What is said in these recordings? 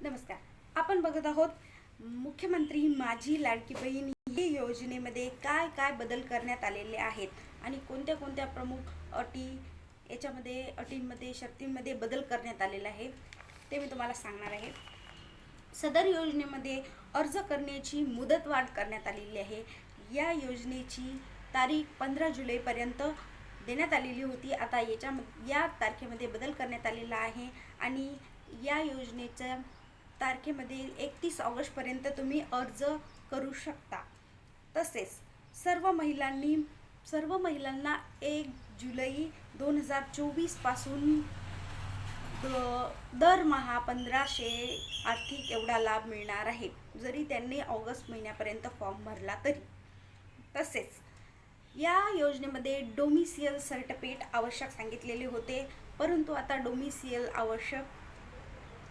नमस्कार. आपण बघत आहोत मुख्यमंत्री माझी लाडकी बहीण ही योजनेमध्ये काय काय बदल करण्यात आलेले आहेत आणि कोणत्या कोणत्या प्रमुख अटी याच्यामध्ये अटींमध्ये शर्तींमध्ये बदल करण्यात आलेला आहे ते मी तुम्हाला सांगणार आहे. सदर योजनेमध्ये अर्ज करण्याची मुदतवाढ करण्यात आलेली आहे. या योजनेची तारीख पंधरा जुलैपर्यंत देण्यात आलेली होती. आता याच्या या तारखेमध्ये बदल करण्यात आलेला आहे आणि या योजनेचं तारखेमध्ये एकतीस ऑगस्टपर्यंत तुम्ही अर्ज करू शकता. तसेच सर्व महिलांनी सर्व महिलांना एक जुलै दोन हजार चोवीसपासून दरमहा पंधराशे आर्थिक एवढा लाभ मिळणार आहे जरी त्यांनी ऑगस्ट महिन्यापर्यंत फॉर्म भरला तरी. तसेच या योजनेमध्ये डोमिसियल सर्टिफिकेट आवश्यक सांगितलेले होते परंतु आता डोमिसियल आवश्यक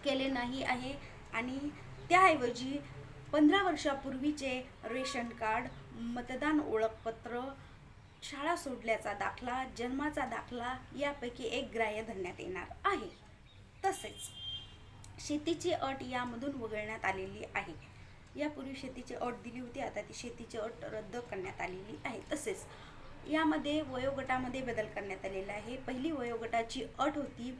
केले नाही आहे. आणि त्याऐवजी पंधरा वर्षापूर्वीचे रेशन कार्ड मतदान ओळखपत्र शाळा सोडल्याचा दाखला जन्माचा दाखला यापैकी एक ग्राह्य धरण्यात येणार आहे. तसेच शेतीची अट यामधून वगळण्यात आलेली आहे. यापूर्वी शेतीची अट दिली होती आता ती शेतीची अट रद्द करण्यात आलेली आहे. तसेच यामध्ये वयोगटामध्ये बदल करण्यात आलेला आहे. पहिली वयोगटाची अट होती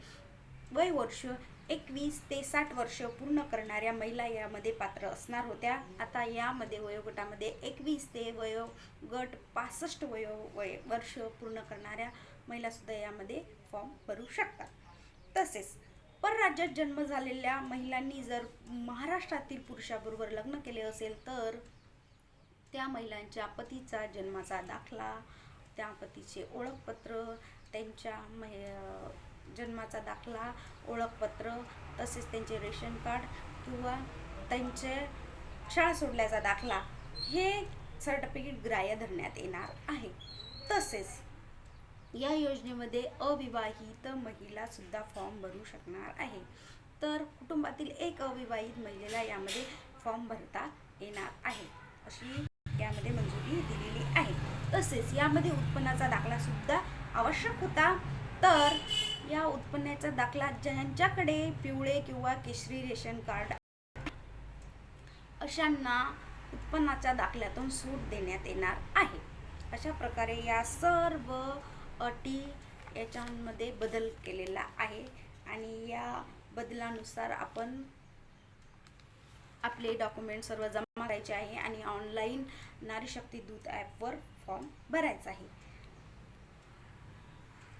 वय वर्ष एकवीस ते साठ वर्ष पूर्ण करणाऱ्या महिला यामध्ये पात्र असणार होत्या. आता यामध्ये वयोगटामध्ये एकवीस ते वयोगट पासष्ट वयो वय वर्ष पूर्ण करणाऱ्या महिलासुद्धा यामध्ये फॉर्म भरू शकतात. तसेच परराज्यात जन्म झालेल्या महिलांनी जर महाराष्ट्रातील पुरुषाबरोबर लग्न केले असेल तर त्या महिलांच्या पतीचा जन्माचा दाखला त्या पतीचे ओळखपत्र त्यांच्या मह जन्माचा दाखला ओळखपत्र तसेच त्यांचे रेशन कार्ड किंवा त्यांचे शाळा सोडल्याचा दाखला हे सर्टिफिकेट ग्राह्य धरण्यात येणार आहे. तसेच या योजनेमध्ये अविवाहित महिला सुद्धा फॉर्म भरू शकणार आहे. तर कुटुंबातील एक अविवाहित महिलेला यामध्ये फॉर्म भरता येणार आहे. अशी यामध्ये मंजुरी दिलेली आहे. तसेच यामध्ये उत्पन्नाचा दाखला सुद्धा आवश्यक होता. तर या उत्पन्नाचा दाखला ज्यांच्याकडे पिवळे किंवा केशरी रेशन कार्ड अशांना उत्पन्नाच्या दाखल्यातून सूट देण्यात येणार आहे. अशा प्रकारे या सर्व अटी याच्यामध्ये बदल केलेला आहे आणि या बदलानुसार आपण आपले डॉक्युमेंट सर्व जमा करायचे आहे आणि ऑनलाईन नारीशक्ती दूत ॲपवर फॉर्म भरायचा आहे.